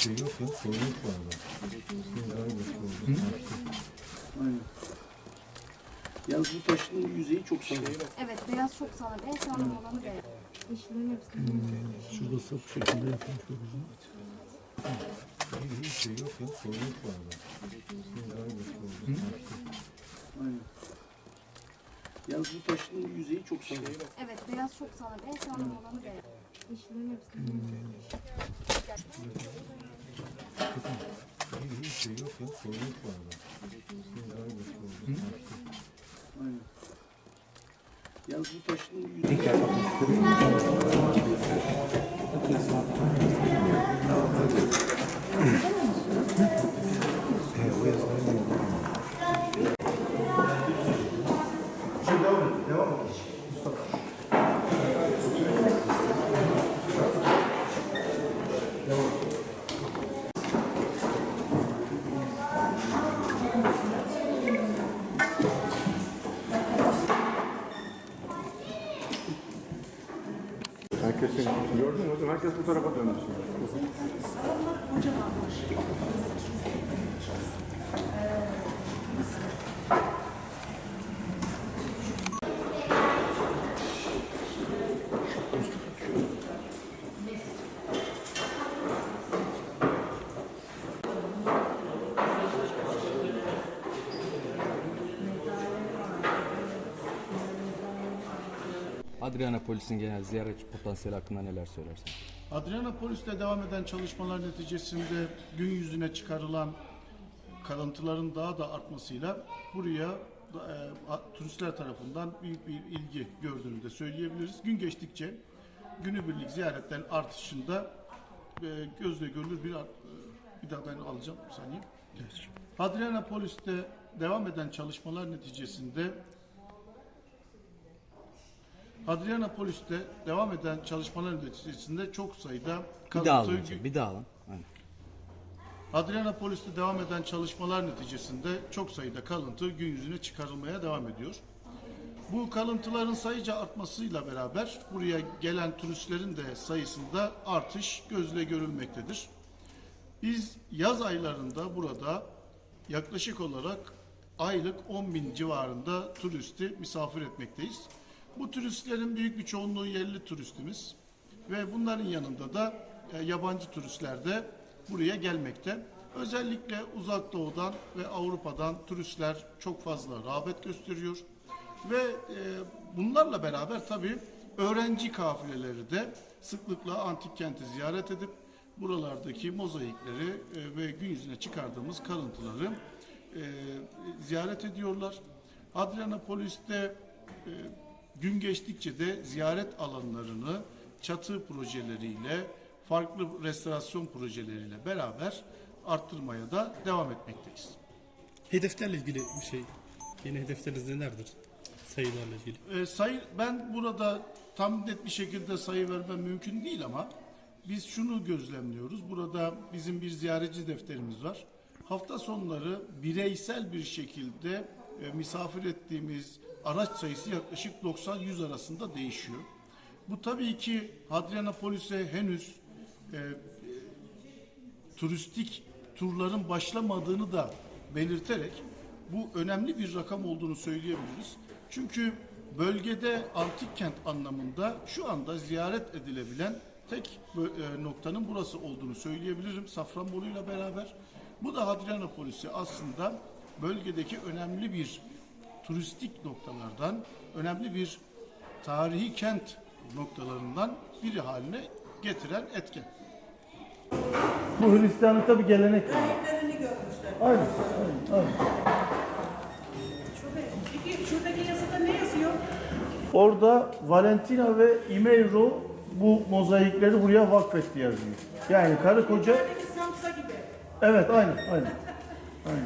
şey yok ya. Sorun yok bu arada. Bir sorun. Aynen. Yalnız bu taşın yüzeyi çok sağlam. Evet beyaz çok sağlam. En sağlam olanı beyaz. Yeşillerin hepsini. Şurada sap şeklinde yapılmış çok güzel. Hiçbir şey yok ya. Sorun yok bu arada. Aynen. Yalnız bu taşın yüzeyi çok sağlam. Evet beyaz çok sağlam. En sağlam olanı beyaz. Yeşillerin hepsini. Hiçbir şey yok ya. Bu arada. Bir. Yalnız bu taşın yüzeyi Herkesin gördün mü hocam? Herkes bu tarafa dönmüş. Adrianapolis'in genel ziyaretçi potansiyeli hakkında neler söylersin? Adrianapolis'te devam eden çalışmalar neticesinde gün yüzüne çıkarılan kalıntıların daha da artmasıyla buraya e, turistler tarafından büyük bir ilgi gördüğünü de söyleyebiliriz. Gün geçtikçe günübirlik ziyaretlerin artışında e, gözle görülür bir art- e, bir daha ben alacağım bir saniye. Adrianapolis'te devam eden çalışmalar neticesinde Adrianapolis'te devam eden çalışmalar neticesinde çok sayıda Bir daha alın hocam, bir daha alın. Aynen. Adrianapolis'te devam eden çalışmalar neticesinde çok sayıda kalıntı gün yüzüne çıkarılmaya devam ediyor. Bu kalıntıların sayıca artmasıyla beraber buraya gelen turistlerin de sayısında artış gözle görülmektedir. Biz yaz aylarında burada yaklaşık olarak aylık 10 bin civarında turisti misafir etmekteyiz. Bu turistlerin büyük bir çoğunluğu yerli turistimiz ve bunların yanında da e, yabancı turistler de buraya gelmekte. Özellikle uzak doğudan ve Avrupa'dan turistler çok fazla rağbet gösteriyor. Ve e, bunlarla beraber tabii öğrenci kafileleri de sıklıkla antik kenti ziyaret edip buralardaki mozaikleri e, ve gün yüzüne çıkardığımız kalıntıları e, ziyaret ediyorlar. Adrianapolis'te e, gün geçtikçe de ziyaret alanlarını çatı projeleriyle, farklı restorasyon projeleriyle beraber arttırmaya da devam etmekteyiz. Hedeflerle ilgili bir şey. Yeni hedefleriniz nelerdir? Sayılarla ilgili. E, sayı ben burada tam net bir şekilde sayı vermem mümkün değil ama biz şunu gözlemliyoruz. Burada bizim bir ziyaretçi defterimiz var. Hafta sonları bireysel bir şekilde e, misafir ettiğimiz araç sayısı yaklaşık 90-100 arasında değişiyor. Bu tabii ki Hadrianapolis'e henüz e, e, turistik turların başlamadığını da belirterek bu önemli bir rakam olduğunu söyleyebiliriz. Çünkü bölgede antik kent anlamında şu anda ziyaret edilebilen tek e, noktanın burası olduğunu söyleyebilirim Safranbolu'yla beraber. Bu da Hadrianapolis'i aslında bölgedeki önemli bir turistik noktalardan, önemli bir tarihi kent noktalarından biri haline getiren etken. Bu Hristiyanlıkta bir gelenek. Sahiplerini görmüşler. Aynen. aynen, aynen. Peki şuradaki yazıda ne yazıyor? Orada Valentina ve Imeiro bu mozaikleri buraya vakfetti yazıyor. Yani karı koca Samsa gibi. evet aynen aynen. Aynen.